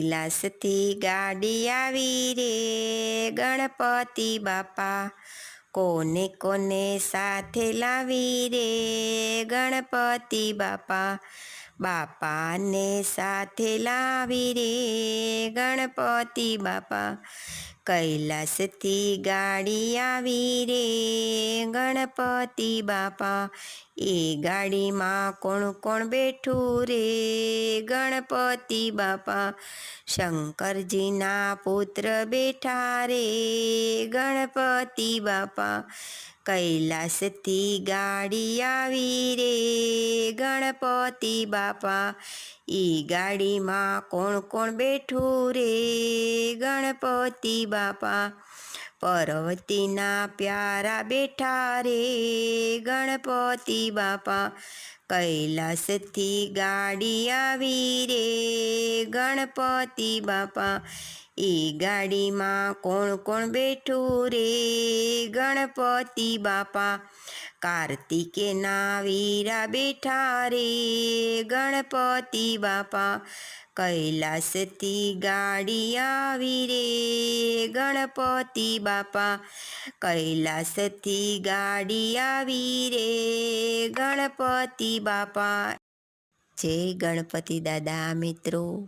કૈલાસથી ગાડી આવી રે ગણપતિ બાપા. કોને કોને સાથે લાવી રે ગણપતિ બાપા. બાપાને સાથે લાવી રે ગણપતિ બાપા. કૈલાસથી ગાડી આવી રે ગણપતિ બાપા, એ ગાડીમાં કોણ કોણ બેઠું રે? ગણપતિ બાપા, શંકરજીના પુત્ર બેઠા રે. ગણપતિ બાપા કૈલાસથી ગાડી આવી રે ગણપતિ બાપા ઈ ગાડીમાં કોણ કોણ બેઠું રે? ગણપતિ બાપા પર્વતીના પ્યારા બેઠા રે ગણપતિ બાપા કૈલાસથી ગાડી આવી રે ગણપતિ બાપા એ ગાડીમાં કોણ કોણ બેઠું રે? ગણપતિ બાપા. કાર્તિકેના વીરા બેઠા રે. ગણપતિ બાપા. કૈલાસથી ગાડી આવી રે. ગણપતિ બાપા. કૈલાસથી ગાડી આવી રે. ગણપતિ બાપા. જય ગણપતિ દાદા મિત્રો.